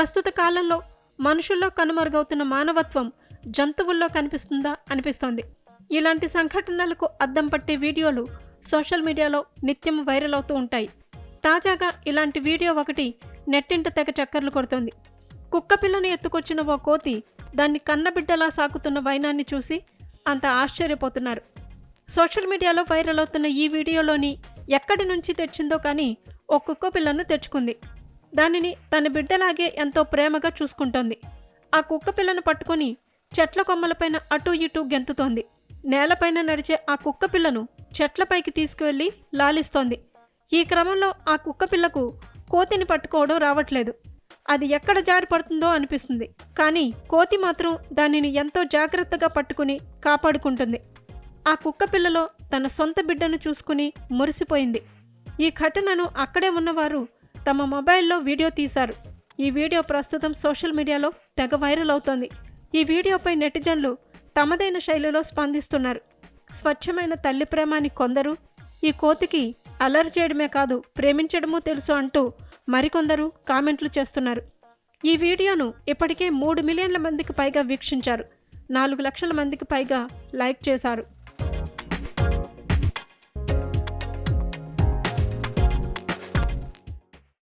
ప్రస్తుత కాలంలో మనుషుల్లో కనుమరుగవుతున్న మానవత్వం జంతువుల్లో కనిపిస్తుందా అనిపిస్తోంది. ఇలాంటి సంఘటనలకు అద్దం పట్టే వీడియోలు సోషల్ మీడియాలో నిత్యం వైరల్ అవుతూ ఉంటాయి. తాజాగా ఇలాంటి వీడియో ఒకటి నెట్టింట తెగ చక్కర్లు కొడుతోంది. కుక్క పిల్లని ఎత్తుకొచ్చిన ఓ కోతి దాన్ని కన్నబిడ్డలా సాకుతున్న వైనాన్ని చూసి అంత ఆశ్చర్యపోతున్నారు. సోషల్ మీడియాలో వైరల్ అవుతున్న ఈ వీడియోలోని ఎక్కడి నుంచి తెచ్చిందో కానీ ఓ కుక్క పిల్లను తెచ్చుకుంది. దానిని తన బిడ్డలాగే ఎంతో ప్రేమగా చూసుకుంటోంది. ఆ కుక్క పిల్లను పట్టుకొని చెట్ల కొమ్మలపైన అటూ ఇటూ గెంతుతోంది. నేలపైన నడిచే ఆ కుక్క పిల్లను చెట్లపైకి తీసుకువెళ్ళి లాలిస్తోంది. ఈ క్రమంలో ఆ కుక్క పిల్లకు కోతిని పట్టుకోవడం రావట్లేదు. అది ఎక్కడ జారి పడుతుందో అనిపిస్తుంది. కానీ కోతి మాత్రం దానిని ఎంతో జాగ్రత్తగా పట్టుకుని కాపాడుకుంటుంది. ఆ కుక్క పిల్లలో తన సొంత బిడ్డను చూసుకుని మురిసిపోయింది. ఈ ఘటనను అక్కడే ఉన్నవారు తమ మొబైల్లో వీడియో తీశారు. ఈ వీడియో ప్రస్తుతం సోషల్ మీడియాలో తెగ వైరల్ అవుతోంది. ఈ వీడియోపై నెటిజన్లు తమదైన శైలిలో స్పందిస్తున్నారు. స్వచ్ఛమైన తల్లి ప్రేమాని కొందరు ఈ కోతికి అలర్ చేయడమే కాదు ప్రేమించడమూ తెలుసు అంటూ మరికొందరు కామెంట్లు చేస్తున్నారు. ఈ వీడియోను ఇప్పటికే మూడు మిలియన్ల మందికి పైగా వీక్షించారు. నాలుగు లక్షల మందికి పైగా లైక్ చేశారు.